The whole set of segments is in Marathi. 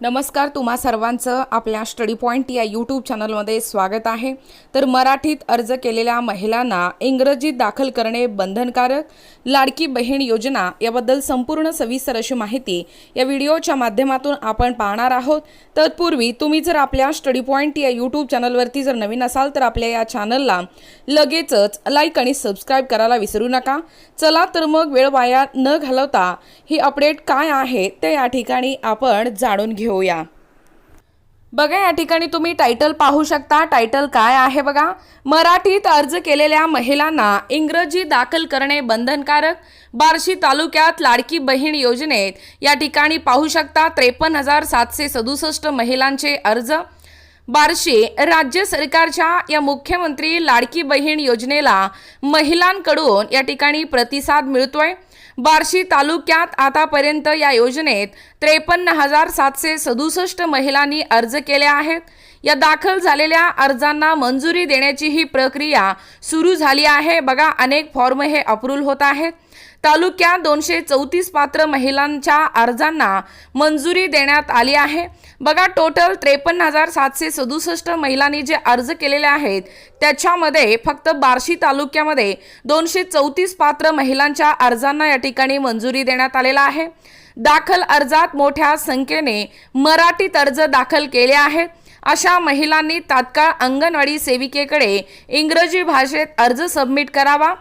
नमस्कार तुम्हा सर्वांचं आपल्या स्टडी पॉईंट या यूट्यूब चॅनलमध्ये स्वागत आहे. तर मराठीत अर्ज केलेल्या महिलांना इंग्रजीत दाखल करणे बंधनकारक लाडकी बहीण योजना याबद्दल संपूर्ण सविस्तर अशी माहिती या व्हिडिओच्या माध्यमातून आपण पाहणार आहोत. तत्पूर्वी तुम्ही जर आपल्या स्टडी पॉईंट या यूट्यूब चॅनलवरती जर नवीन असाल तर आपल्या या चॅनलला लगेचच लाईक आणि सबस्क्राईब करायला विसरू नका. चला तर मग वेळ वाया न घालवता ही अपडेट काय आहे ते या ठिकाणी आपण जाणून घेऊ. घेऊया. बघा या ठिकाणी तुम्ही टायटल पाहू शकता. टायटल काय आहे बघा? मराठीत अर्ज केलेल्या महिलांना इंग्रजी दाखल करणे बंधनकारक. बार्शी तालुक्यात लाडकी बहीण योजनेत या ठिकाणी पाहू शकता त्रेपन्न हजार सातशे सदुसष्ट महिलांचे अर्ज. बार्शी राज्य सरकारच्या या मुख्यमंत्री लाडकी बहीण योजनेला महिलांकडून या ठिकाणी प्रतिसाद मिळतोय. बार्शी तालुक्यात आतापर्यंत या योजनेत त्रेपन्न हजार सातशे सदुसष्ट महिलांनी अर्ज केले आहेत. या दाखल झालेल्या अर्जांना मंजुरी देण्याची ही प्रक्रिया सुरू झाली आहे. बघा अनेक फॉर्म हे अप्रूव्ह होत आहेत. तालुक्यात दोनशे चौतीस पात्र महिलांच्या अर्जांना मंजुरी देण्यात आली आहे. बघा टोटल त्रेपन्न हजार सातशे सदुसष्ट महिलांनी जे अर्ज केलेले आहेत त्याच्यामध्ये फक्त बार्शी तालुक्यामध्ये दोनशे चौतीस पात्र महिलांच्या अर्जांना या ठिकाणी मंजुरी देण्यात आलेला आहे. दाखल अर्जात मोठ्या संख्येने मराठीत अर्ज दाखल केले आहेत. अशा महिलांनी तात्काळ अंगणवाडी सेविकेकडे इंग्रजी भाषेत अर्ज सबमिट करावा.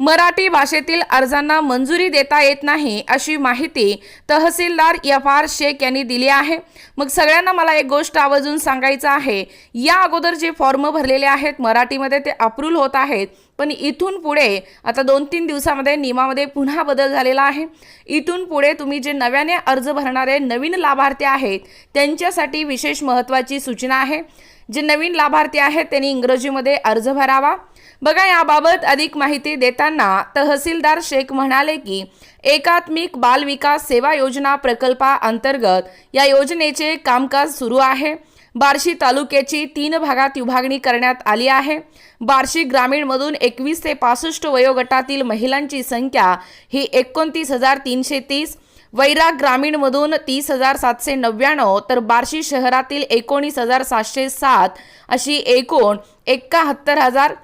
मराठी भाषेतील अर्जांना मंजुरी देता येत नाही अशी माहिती तहसीलदार एफ आर शेख यांनी दिली आहे. मग सगळ्यांना मला एक गोष्ट आवर्जून सांगायचं आहे. या अगोदर जे फॉर्म भरलेले आहेत मराठीमध्ये ते अप्रूव्ह होत आहेत पण इथून पुढे आता दोन तीन दिवसामध्ये नियमामध्ये पुन्हा बदल झालेला आहे. इथून पुढे तुम्ही जे नव्याने अर्ज भरणारे नवीन लाभार्थी आहेत त्यांच्यासाठी विशेष महत्त्वाची सूचना आहे. जे नवीन लाभार्थी आहेत त्यांनी इंग्रजीमध्ये अर्ज भरावा. बघा याबाबत अधिक माहिती देताना तहसीलदार शेख म्हणाले की एकात्मिक बाल विकास सेवा योजना प्रकल्पाअंतर्गत या योजनेचे कामकाज सुरू आहे. बार्शी तालुक्याची तीन भागात विभागणी करण्यात आली आहे. बार्शी ग्रामीणमधून एकवीस ते पासष्ट वयोगटातील महिलांची संख्या ही एकोणतीस हजार तीनशे तीस वैराग ग्रामीणमधून तीस हजार सातशे नव्याण्णव तर बार्शी शहरातील एकोणीस हजार सातशे सात अशी एकूण एकाहत्तर हजार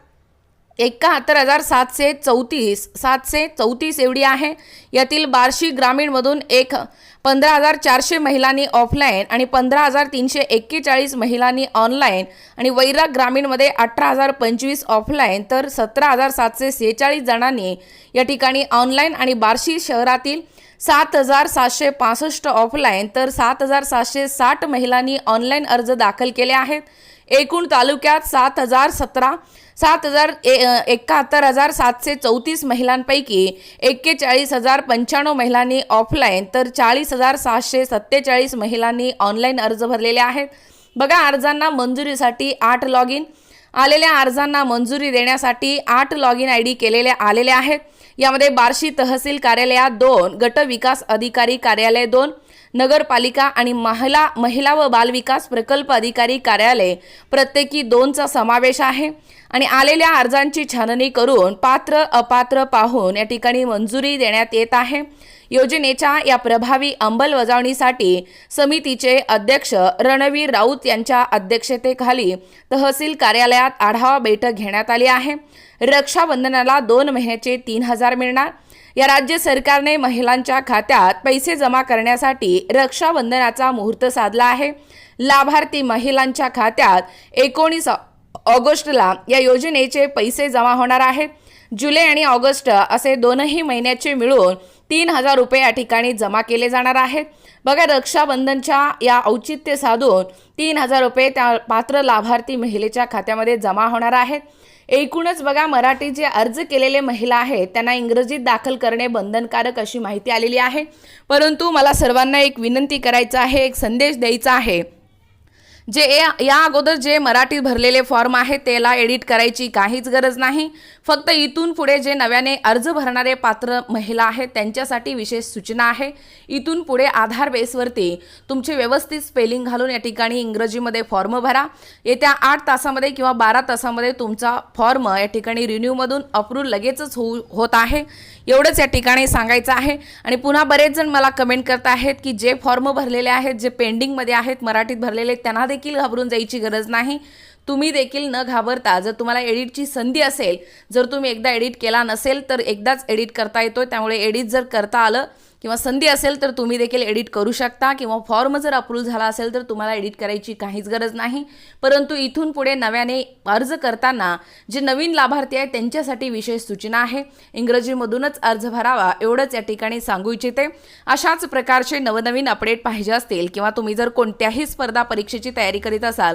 एकाहत्तर हजार सातशे चौतीस सातशे चौतीस एवढी आहे. यातील बार्शी ग्रामीणमधून एक पंधरा हजार चारशे महिलांनी ऑफलाईन आणि पंधरा हजार तीनशे एक्केचाळीस महिलांनी ऑनलाईन आणि वैराग ग्रामीणमध्ये अठरा हजार पंचवीस ऑफलाईन तर सतरा हजार सातशे सेहेचाळीस जणांनी या ठिकाणी ऑनलाईन आणि बार्शी शहरातील सात हजार सातशे पासष्ट ऑफलाईन तर सात हजार सातशे साठ महिलांनी ऑनलाईन अर्ज दाखल केले आहेत. एकूण तालुक्यात सात हजार सतरा सात हजार एकाहत्तर हजार सातशे चौतीस महिलांपैकी एक्केचाळीस हजार पंच्याण्णव महिलांनी ऑफलाईन तर चाळीस हजार सातशे सत्तेचाळीस महिलांनी ऑनलाईन अर्ज भरलेले आहेत. बघा अर्जांना मंजुरीसाठी आठ लॉग इन आलेल्या अर्जांना मंजुरी देण्यासाठी आठ लॉग इन आय डी केलेले आलेले आहेत. यामध्ये बार्शी तहसील कार्यालयात दोन गट विकास अधिकारी कार्यालय दोन नगरपालिका आणि महिला महिला व बालविकास प्रकल्प अधिकारी कार्यालय प्रत्येकी दोनचा समावेश आहे. आणि आलेल्या अर्जांची छाननी करून पात्र अपात्र पाहून या ठिकाणी मंजुरी देण्यात येत आहे. योजनेच्या या प्रभावी अंमलबजावणीसाठी समितीचे अध्यक्ष रणवीर राऊत यांच्या अध्यक्षतेखाली तहसील कार्यालयात आढावा बैठक घेण्यात आली आहे. रक्षाबंधनाला दोन महिन्याचे तीन हजार मिळणार. या राज्य सरकारने महिलांच्या खात्यात पैसे जमा करण्यासाठी रक्षाबंधनाचा मुहूर्त साधला आहे. लाभार्थी महिलांच्या खात्यात एकोणीस ऑगस्टला या योजनेचे पैसे जमा होणार आहेत जुलै आणि ऑगस्ट असे दोनही महिन्याचे मिळून तीन हजार रुपये या ठिकाणी जमा केले जाणार आहेत बघा रक्षाबंधनच्या या औचित्य साधून तीन हजार रुपये त्या पात्र लाभार्थी महिलेच्या खात्यामध्ये जमा होणार आहेत एकूणच बघा मराठी जे अर्ज केलेले महिला आहेत त्यांना इंग्रजीत दाखल करणे बंधनकारक अशी माहिती आलेली आहे. परंतु मला सर्वांना एक विनंती करायचं आहे एक संदेश द्यायचा आहे. जे या या अगोदर जे मराठीत भरलेले फॉर्म आहेत त्याला एडिट करायची काहीच गरज नाही. फक्त इथून पुढे जे नव्याने अर्ज भरणारे पात्र महिला आहेत त्यांच्यासाठी विशेष सूचना आहे. इथून पुढे आधार बेसवरती तुमचे व्यवस्थित स्पेलिंग घालून या ठिकाणी इंग्रजीमध्ये फॉर्म भरा. येत्या आठ तासामध्ये किंवा बारा तासामध्ये तुमचा फॉर्म या ठिकाणी रिन्यूमधून अप्रूव्ह लगेचच होऊ होत आहे. एवढंच या ठिकाणी सांगायचं आहे. आणि पुन्हा बरेच जण मला कमेंट करत आहेत की जे फॉर्म भरलेले आहेत जे पेंडिंगमध्ये आहेत मराठीत भरलेले त्यांना देखील घाबरून जायची गरज नाही. तुम्ही देखील न घाबरता जर तुम्हाला एडिटची संधी असेल जर तुम्ही एकदा एडिट केला नसेल तर एकदाच एडिट करता येतो त्यामुळे एडिट जर करता आलं किंवा संधी असेल तर तुम्ही देखील एडिट करू शकता किंवा फॉर्म जर अप्रूव्ह झाला असेल तर तुम्हाला एडिट करायची काहीच गरज नाही. परंतु इथून पुढे नव्याने अर्ज करताना जे नवीन लाभार्थी आहेत त्यांच्यासाठी विशेष सूचना आहे. इंग्रजीमधूनच अर्ज भरावा एवढंच या ठिकाणी सांगू इच्छिते. अशाच प्रकारचे नवनवीन अपडेट पाहिजे असतील किंवा तुम्ही जर कोणत्याही स्पर्धा परीक्षेची तयारी करीत असाल